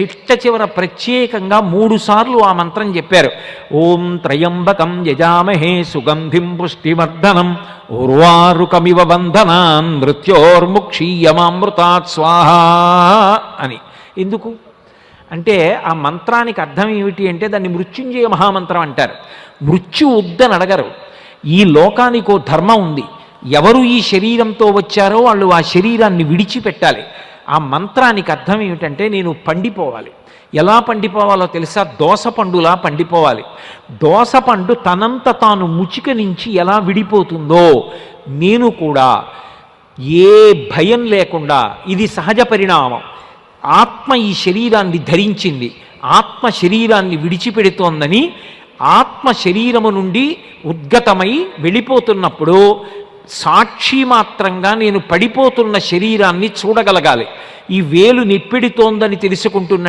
చిట్ట చివర ప్రత్యేకంగా మూడు సార్లు ఆ మంత్రం చెప్పారు. ఓం త్రయంబకం యజామహే సుగంధిం పుష్టివర్ధనం ఉర్వారుకమివ బంధనాన్ మృత్యోర్ముక్షీయమామృతాత్ స్వాహ అని. ఎందుకు? అంటే ఆ మంత్రానికి అర్థం ఏమిటి అంటే దాన్ని మృత్యుంజయ మహామంత్రం అంటారు. మృత్యు వద్దని అడగరు. ఈ లోకానికి ఓ ధర్మం ఉంది. ఎవరు ఈ శరీరంతో వచ్చారో వాళ్ళు ఆ శరీరాన్ని విడిచిపెట్టాలి. ఆ మంత్రానికి అర్థం ఏమిటంటే నేను పండిపోవాలి. ఎలా పండిపోవాలో తెలుసా? దోసపండులా పండిపోవాలి. దోసపండు తనంత తాను ముచిక నుంచి ఎలా విడిపోతుందో నేను కూడా ఏ భయం లేకుండా ఇది సహజ పరిణామం. ఆత్మ ఈ శరీరాన్ని ధరించింది. ఆత్మ శరీరాన్ని విడిచిపెడుతోందని ఆత్మ శరీరము నుండి ఉద్గతమై వెళ్ళిపోతున్నప్పుడు సాక్షి మాత్రంగా నేను పడిపోతున్న శరీరాన్ని చూడగలగాలి. ఈ వేలు నిప్పెడుతోందని తెలుసుకుంటున్న